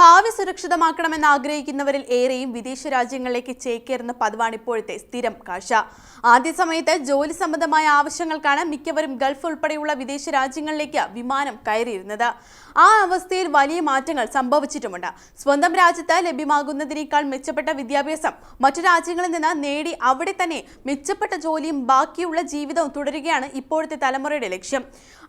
ഭാവി സുരക്ഷിതമാക്കണമെന്ന് ആഗ്രഹിക്കുന്നവരിൽ ഏറെയും വിദേശ രാജ്യങ്ങളിലേക്ക് ചേക്കേറുന്ന പതിവാണ് ഇപ്പോഴത്തെ സ്ഥിരം കാഴ്ച. ആദ്യ സമയത്ത് ജോലി സംബന്ധമായ ആവശ്യങ്ങൾക്കാണ് മിക്കവരും ഗൾഫ് ഉൾപ്പെടെയുള്ള വിദേശ രാജ്യങ്ങളിലേക്ക് വിമാനം കയറിയിരുന്നത്. ആ അവസ്ഥയിൽ വലിയ മാറ്റങ്ങൾ സംഭവിച്ചിട്ടുമുണ്ട്. സ്വന്തം രാജ്യത്ത് ലഭ്യമാകുന്നതിനേക്കാൾ മെച്ചപ്പെട്ട വിദ്യാഭ്യാസം മറ്റു രാജ്യങ്ങളിൽ നിന്ന് നേടി അവിടെ തന്നെ മെച്ചപ്പെട്ട ജോലിയും ബാക്കിയുള്ള ജീവിതവും തുടരുകയാണ് ഇപ്പോഴത്തെ തലമുറയുടെ ലക്ഷ്യം.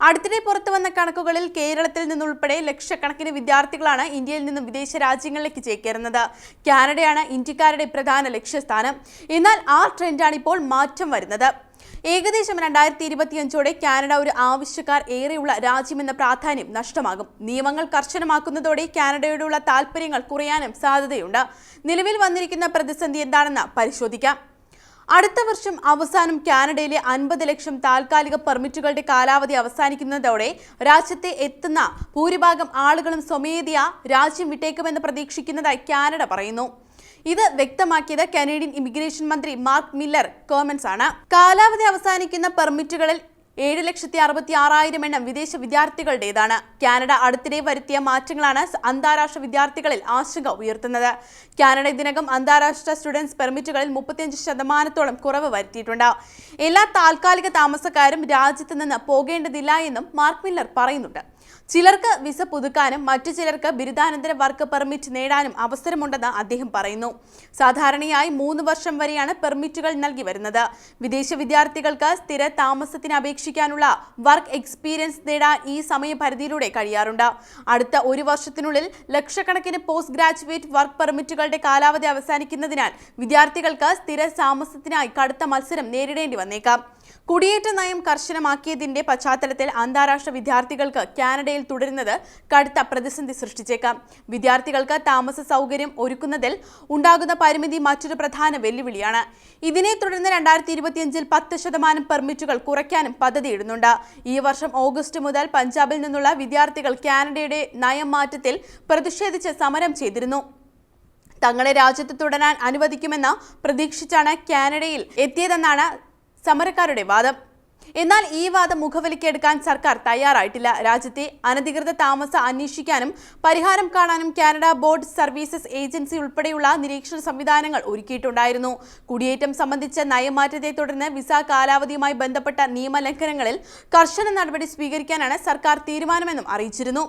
അടുത്തിടെ പുറത്തു വന്ന കണക്കുകളിൽ കേരളത്തിൽ നിന്നുൾപ്പെടെ ലക്ഷക്കണക്കിന് വിദ്യാർത്ഥികളാണ് ഇന്ത്യയിൽ നിന്നും വിദേശ രാജ്യങ്ങളിലേക്ക് ചേക്കേറുന്നത്. കാനഡയാണ് ഇന്ത്യക്കാരുടെ പ്രധാന ലക്ഷ്യസ്ഥാനം. എന്നാൽ ആ ട്രെൻഡാണ് ഇപ്പോൾ മാറ്റം വരുന്നത്. ഏകദേശം രണ്ടായിരത്തി ഇരുപത്തിയഞ്ചോടെ കാനഡ ഒരു ആവശ്യക്കാർ ഏറെയുള്ള രാജ്യമെന്ന പ്രാധാന്യം നഷ്ടമാകും. നിയമങ്ങൾ കർശനമാക്കുന്നതോടെ കാനഡയോടുള്ള താല്പര്യങ്ങൾ കുറയാനും സാധ്യതയുണ്ട്. നിലവിൽ വന്നിരിക്കുന്ന പ്രതിസന്ധി എന്താണെന്ന് പരിശോധിക്കാം. അടുത്ത വർഷം അവസാനം കാനഡയിലെ അൻപത് ലക്ഷം താൽക്കാലിക പെർമിറ്റുകളുടെ കാലാവധി അവസാനിക്കുന്നതോടെ രാജ്യത്തെ എത്തുന്ന ഭൂരിഭാഗം ആളുകളും സ്വമേധയാ രാജ്യം വിട്ടേക്കുമെന്ന് പ്രതീക്ഷിക്കുന്നതായി കാനഡ പറയുന്നു. ഇത് വ്യക്തമാക്കിയത് കനേഡിയൻ ഇമിഗ്രേഷൻ മന്ത്രി മാർക്ക് മില്ലർ കോമൻസ് ആണ്. കാലാവധി അവസാനിക്കുന്ന പെർമിറ്റുകളിൽ ഏഴ് ലക്ഷത്തി അറുപത്തി ആറായിരം എണ്ണം വിദേശ വിദ്യാർത്ഥികളുടേതാണ്. കാനഡ അടുത്തിടെ വരുത്തിയ മാറ്റങ്ങളാണ് അന്താരാഷ്ട്ര വിദ്യാർത്ഥികളിൽ ആശങ്ക ഉയർത്തുന്നത്. കാനഡ ഇതിനകം അന്താരാഷ്ട്ര സ്റ്റുഡൻസ് പെർമിറ്റുകളിൽ മുപ്പത്തിയഞ്ച് ശതമാനത്തോളം കുറവ് വരുത്തിയിട്ടുണ്ട്. എല്ലാ താൽക്കാലിക താമസക്കാരും രാജ്യത്ത് നിന്ന് പോകേണ്ടതില്ല എന്നും മാർക്ക് മില്ലർ പറയുന്നുണ്ട്. ചിലർക്ക് വിസ പുതുക്കാനും മറ്റു ചിലർക്ക് ബിരുദാനന്തര വർക്ക് പെർമിറ്റ് നേടാനും അവസരമുണ്ടെന്ന് അദ്ദേഹം പറയുന്നു. സാധാരണയായി മൂന്ന് വർഷം വരെയാണ് പെർമിറ്റുകൾ നൽകി വരുന്നത്. വിദേശ വിദ്യാർത്ഥികൾക്ക് സ്ഥിര താമസത്തിന് അപേക്ഷിക്കാനുള്ള വർക്ക് എക്സ്പീരിയൻസ് നേടാൻ ഈ സമയപരിധിയിലൂടെ കഴിയാറുണ്ട്. അടുത്ത ഒരു വർഷത്തിനുള്ളിൽ ലക്ഷക്കണക്കിന് പോസ്റ്റ് ഗ്രാജുവേറ്റ് വർക്ക് പെർമിറ്റുകളുടെ കാലാവധി അവസാനിക്കുന്നതിനാൽ വിദ്യാർത്ഥികൾക്ക് സ്ഥിര താമസത്തിനായി കടുത്ത മത്സരം നേരിടേണ്ടി വന്നേക്കാം. കുടിയേറ്റ നയം കർശനമാക്കിയതിന്റെ പശ്ചാത്തലത്തിൽ അന്താരാഷ്ട്ര വിദ്യാർത്ഥികൾക്ക് കാനഡയിൽ തുടരുന്നത് കടുത്ത പ്രതിസന്ധി സൃഷ്ടിച്ചേക്കാം. വിദ്യാർത്ഥികൾക്ക് താമസ സൗകര്യം ഒരുക്കുന്നതിൽ ഉണ്ടാകുന്ന പരിമിതി മറ്റൊരു പ്രധാന വെല്ലുവിളിയാണ്. ഇതിനെ തുടർന്ന് രണ്ടായിരത്തി ഇരുപത്തിയഞ്ചിൽ പത്ത് ശതമാനം പെർമിറ്റുകൾ കുറയ്ക്കാനും പദ്ധതിയിടുന്നുണ്ട് ഈ വർഷം ഓഗസ്റ്റ് മുതൽ പഞ്ചാബിൽ നിന്നുള്ള വിദ്യാർത്ഥികൾ കാനഡയുടെ നയം മാറ്റത്തിൽ പ്രതിഷേധിച്ച് സമരം ചെയ്തിരുന്നു. തങ്ങളെ രാജ്യത്ത് തുടരാൻ അനുവദിക്കുമെന്ന് പ്രതീക്ഷിച്ചാണ് കാനഡയിൽ എത്തിയതെന്നാണ് സമരക്കാരുടെ വാദം. എന്നാൽ ഈ വാദം മുഖവിലക്കെടുക്കാൻ സർക്കാർ തയ്യാറായിട്ടില്ല. രാജ്യത്തെ അനധികൃത താമസ അന്വേഷിക്കാനും പരിഹാരം കാണാനും കാനഡ ബോർഡ് സർവീസസ് ഏജൻസി ഉൾപ്പെടെയുള്ള നിരീക്ഷണ സംവിധാനങ്ങൾ ഒരുക്കിയിട്ടുണ്ടായിരുന്നു. കുടിയേറ്റം സംബന്ധിച്ച നയമാറ്റത്തെ തുടർന്ന് വിസ കാലാവധിയുമായി ബന്ധപ്പെട്ട നിയമലംഘനങ്ങളിൽ കർശന നടപടി സ്വീകരിക്കാനാണ് സർക്കാർ തീരുമാനമെന്നും അറിയിച്ചിരുന്നു.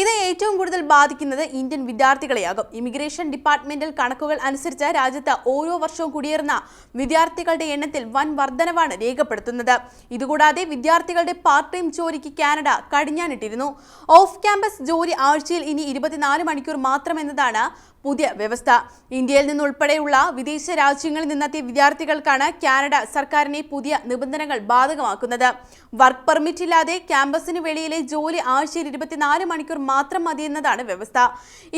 ഇത് ഏറ്റവും കൂടുതൽ ബാധിക്കുന്നത് ഇന്ത്യൻ വിദ്യാർത്ഥികളെയാകും. ഇമിഗ്രേഷൻ ഡിപ്പാർട്ട്മെന്റൽ കണക്കുകൾ അനുസരിച്ച് രാജ്യത്ത് ഓരോ വർഷവും കുടിയേറുന്ന വിദ്യാർത്ഥികളുടെ എണ്ണത്തിൽ വൻ വർധനവാണ് രേഖപ്പെടുത്തുന്നത്. ഇതുകൂടാതെ വിദ്യാർത്ഥികളുടെ പാർട്ട് ടൈം ജോലിക്ക് കാനഡ കടിഞ്ഞാനിട്ടിരുന്നു ഓഫ് ക്യാമ്പസ് ജോലി ആഴ്ചയിൽ ഇനി ഇരുപത്തിനാല് മണിക്കൂർ മാത്രമെന്നതാണ് പുതിയ വ്യവസ്ഥ. ഇന്ത്യയിൽ നിന്നുൾപ്പെടെയുള്ള വിദേശ രാജ്യങ്ങളിൽ നിന്നെത്തിയ വിദ്യാർത്ഥികൾക്കാണ് കാനഡ സർക്കാരിനെ പുതിയ നിബന്ധനകൾ ബാധകമാക്കുന്നത്. വർക്ക് പെർമിറ്റ് ഇല്ലാതെ ക്യാമ്പസിന് വെളിയിലെ ജോലി ആഴ്ചയിൽ ഇരുപത്തിനാല് മണിക്കൂർ മാത്രം മതിയെന്നതാണ് വ്യവസ്ഥ.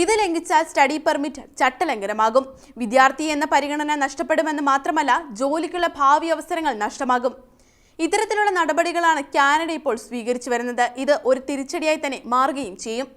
ഇത് ലംഘിച്ചാൽ സ്റ്റഡി പെർമിറ്റ് ചട്ടലംഘനമാകും. വിദ്യാർത്ഥി എന്ന പരിഗണന നഷ്ടപ്പെടുമെന്ന് മാത്രമല്ല ജോലിക്കുള്ള ഭാവി അവസരങ്ങൾ നഷ്ടമാകും. ഇത്തരത്തിലുള്ള നടപടികളാണ് കാനഡ ഇപ്പോൾ സ്വീകരിച്ചു വരുന്നത്. ഇത് ഒരു തിരിച്ചടിയായി തന്നെ മാറുകയും ചെയ്യും.